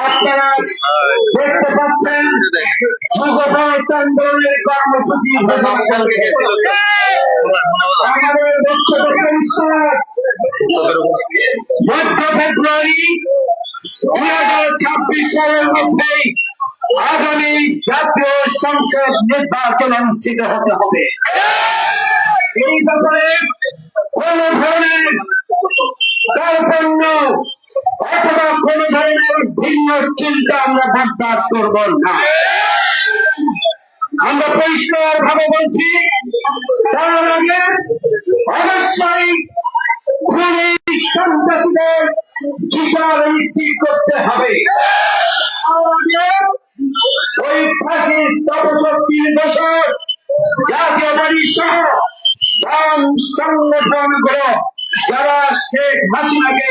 আপনারা হাজার ছাব্বিশ সালের মধ্যেই আগামী জাতীয় সংসদ নির্বাচন অনুষ্ঠিত হতে হবে এই ব্যাপারে কোন ধরনের কার্পণ্য অথবা কোন ধরনের ভিন্ন চিন্তা আমরা বরদাস্ত করব না। আমরা পরিষ্কার ভাবে বলছি, তার আগে অবশ্যই খুনি সন্ত্রাসীদের বিচার নিশ্চিত করতে হবে। ওই ফাঁসির তপশক্তির বছর জাতীয় বাড়ি সহ সংগঠনগুলো যারা শেখ হাসিনাকে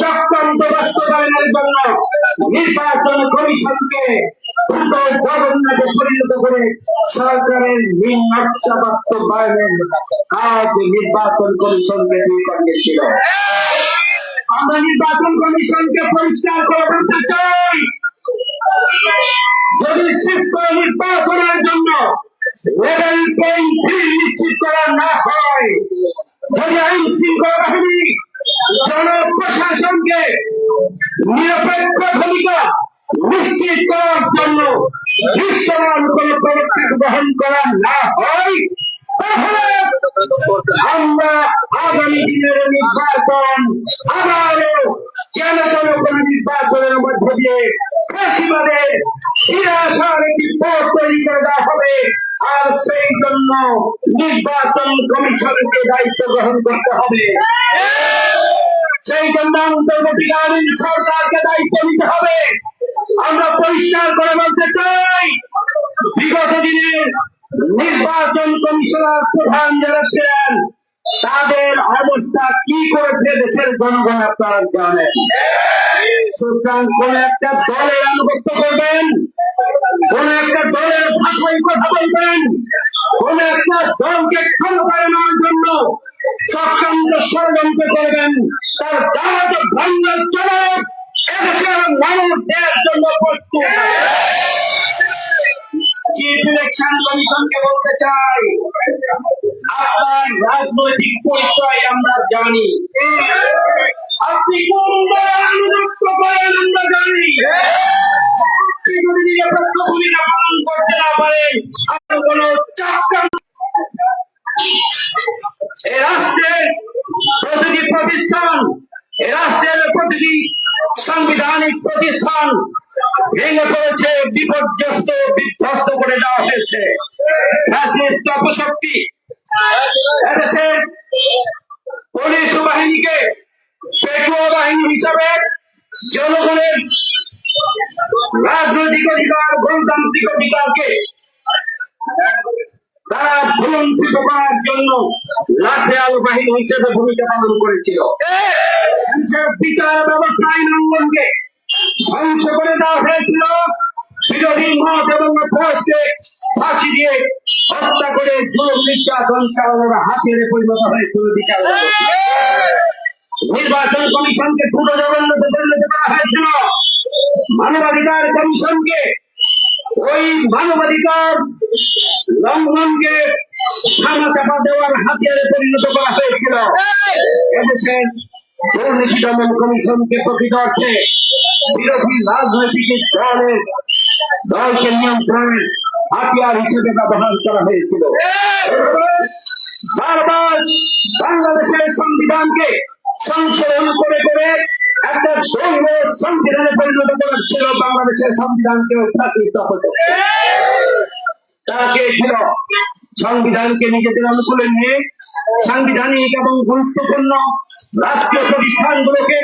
চক্রান্ত বাস্তবায়নের জন্য নির্বাচন কমিশনকে পরিণত করে সরকারের নিম্নকশা বাস্তবায়নের কাজ নির্বাচন কমিশনকে দিয়ে করিয়েছিল আমরা নির্বাচন কমিশনকে পরিষ্কার করে বলতে চাই, যদি সুস্থ নির্বাচনের জন্য নিশ্চিত করা না হয়, যদি আইন শৃঙ্খলা বাহিনী জনপ্রশাসনকে নিরপেক্ষ ভূমিকা নিশ্চিত করার জন্য দৃশ্যমান কোন পদক্ষেপ গ্রহণ করা না হয় আমরা আগামী দিনের নির্বাচন আবারও কেন কেন কোন নির্বাচনের মধ্য দিয়ে ফাঁসিবাদের ফিরে আসার একটি পথ তৈরি করে দেওয়া হবে। আর সেই জন্য নির্বাচন কমিশনকে দায়িত্ব গ্রহণ করতে হবে। সেই জন্য অন্তর্বর্তীকালীন সরকারকে দায়িত্ব নিতে হবে। আমরা পরিষ্কার করে বলতে চাই, বিগত দিনে নির্বাচন কমিশনার প্রধান যারা ছিলেন, তাদের অবস্থা কি করেছে দেশের জনগণ আপনারা জানেন। সুতরাং কোন একটা দলের আনুগত্য করবেন, কোন একটা দলের ভাষায় কথা বলবেন, কোন একটা দলকে ক্ষমতায় নেওয়ার জন্য চক্রান্ত ষড়যন্ত্র করবেন। তার দাঁত মানুষদের জন্য প্রস্তুত। চিফ ইলেকশন কমিশনকে বলতে চাই, আপনার রাজনৈতিক পরিচয় আমরা জানি। আপনি কোন দলের আমরা জানি। আপনি কোন চক্রান্ত এ রাষ্ট্রের প্রতিটি প্রতিষ্ঠান রাষ্ট্রের প্রতিটি সাংবিধানিক প্রতিষ্ঠান ভেঙে পড়েছে, বিপর্যস্ত, বিধ্বস্ত করে দেওয়া হয়েছে। ফ্যাসিস্ট অপশক্তি পুলিশ বাহিনীকে পেটুয়া বাহিনী হিসাবে জনগণের রাজনৈতিক অধিকার, গণতান্ত্রিক অধিকারকে তারা ভুলন্তিত করার জন্য হিসেবে ভূমিকা পালন করেছিল। বিচার ব্যবস্থা আইন করে দেওয়া হয়েছিল। বিরোধী মত দিয়ে হত্যা করে জুলুম নির্যাতন চালানোর নির্বাচন কমিশনকে করা হয়েছিল। মানবাধিকার কমিশনকে ওই মানবাধিকার লঙ্ঘনকে থামা চাপা দেওয়ার হাতিয়ারে পরিণত করা হয়েছিল। কমিশনকে প্রকৃত অর্থে বিরোধী রাজনৈতিক দলের দলকে নিয়ন্ত্রণের হাতিয়ার হিসেবে ব্যবহার করা হয়েছিল। বাংলাদেশের সংবিধানকে সংশোধন করে করে একটা দৈব সংবিধানে পরিণত করেছিল বাংলাদেশের সংবিধানকে প্রাকৃত হতো তারা সংবিধানকে নিজেদের অনুকূলে নিয়ে সাংবিধানিক এবং গুরুত্বপূর্ণ রাষ্ট্রীয় প্রতিষ্ঠানগুলোকে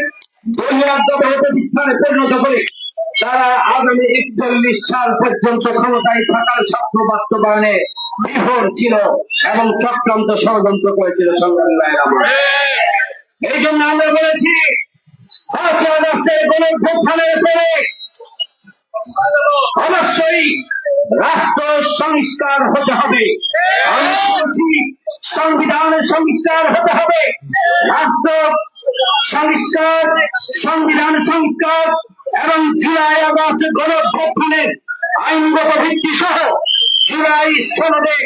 বহিরাজ্যবহ প্রতিষ্ঠানে পরিণত করে তারা আগামী একচল্লিশ সাল পর্যন্ত ক্ষমতায় থাকার স্বপ্ন বাস্তবায়নে বিফল ছিল এবং চক্রান্ত ষড়যন্ত্র করেছিল সংবিধান এই জন্য আমরা বলেছি আগস্টের গণভ্যুত্থানের সংস্কার হতে হবে। সংবিধানের সংস্কার হতে হবে। রাষ্ট্র সংস্কার, সংবিধান সংস্কার, এবং জুলাই আগস্ট গণভ্যুত্থানের আইনগত ভিত্তি সহ জুলাই সনদে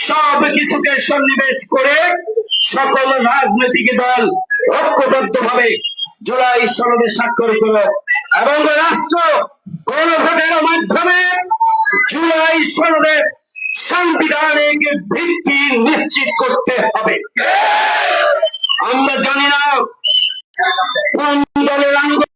সব কিছুকে সন্নিবেশ করে সকল রাজনৈতিক দল ঐক্যবদ্ধ ভাবে জুলাই সনদে স্বাক্ষর করল এবং রাষ্ট্র গণভোটের মাধ্যমে জুলাই সনদের সাংবিধানিক ভিত্তি নিশ্চিত করতে হবে। আমরা জানি না কোন দলের আন্দোলন